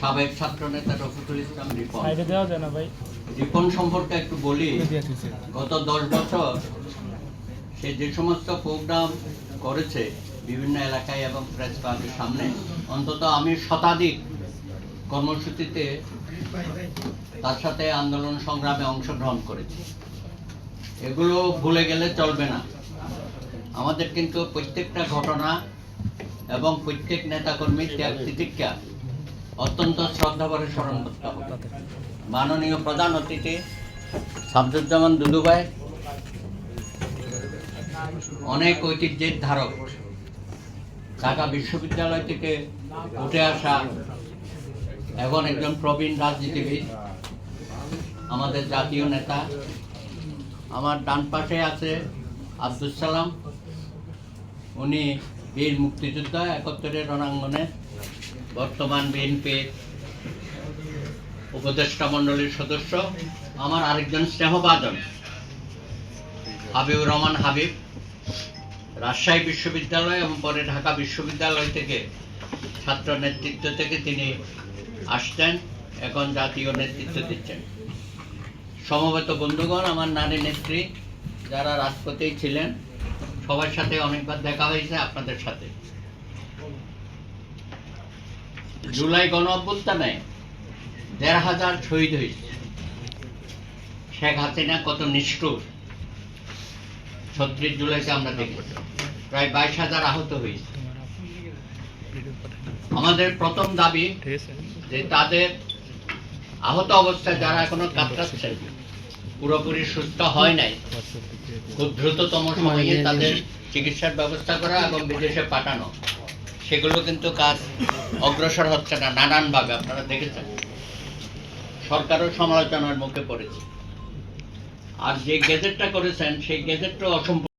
সাবেক ছাত্র নেতা রফিকুল ইসলাম রিপন। রিপন সম্পর্কে একটু বলি গত দশ বছর সে যে সমস্ত প্রোগ্রাম করেছে বিভিন্ন এলাকায় এবং প্রেস ক্লাবের সামনে অন্তত আমি শতাধিক কর্মসূচিতে তার সাথে আন্দোলন সংগ্রামে অংশগ্রহণ করেছি। এগুলো ভুলে গেলে চলবে না। আমাদের কিন্তু প্রত্যেকটা ঘটনা এবং প্রত্যেক নেতাকর্মীর ত্যাগ তিতিক্ষা অত্যন্ত শ্রদ্ধাভরে স্মরণ করতে হবে। মাননীয় প্রধান অতিথি, শামসুজ্জামান দুদুভাই অনেক ঐতিহ্যের ধারক। ঢাকা বিশ্ববিদ্যালয় থেকে উঠে আসা এখন একজন প্রবীণ রাজনীতিবিদ, আমাদের জাতীয় নেতা। আমার ডান পাশে আছে আব্দুল সালাম। উনি বীর মুক্তিযোদ্ধা একাত্তরের রণাঙ্গনে বর্তমান বিএনপির উপদেষ্টা মণ্ডলীর সদস্য, আমার আরেকজন স্নেহভাজন, হাবিবুর রহমান হাবিব, রাজশাহী বিশ্ববিদ্যালয় এবং পরে ঢাকা বিশ্ববিদ্যালয় থেকে ছাত্র নেতৃত্ব থেকে তিনি আসতেন, এখন জাতীয় নেতৃত্ব দিচ্ছেন। সমবেত বন্ধুগণ, আমার নারী নেত্রী, যারা রাজপথেই ছিলেন, সবার সাথে অনেকবার দেখা হয়েছে আপনাদের সাথে। জুলাই গণ অভ্যুত্থানে দেড় হাজার শহীদ হয়েছে। শেখ হাসিনা কত নিষ্ঠুর। ছত্রিশ জুলাইতে আমরা দেখেছি। প্রায় বাইশ হাজার আহত হয়েছে। আমাদের প্রথম দাবি যে তাদের আহত অবস্থায় যারা এখনও কাতরাচ্ছেন পুরোপুরি সুস্থ হয় নাই, খুব দ্রুততম সময়ে তাদের চিকিৎসার ব্যবস্থা করা এবং বিদেশে পাঠানো। সেগুলো কিন্তু কাজ অগ্রসর হচ্ছে না, নানানভাবে, আপনারা দেখেছেন। সরকারও সমালোচনার মুখে পড়েছে। আর যে গেজেটটা করেছেন, সেই গেজেটটা অসম্পূর্ণ।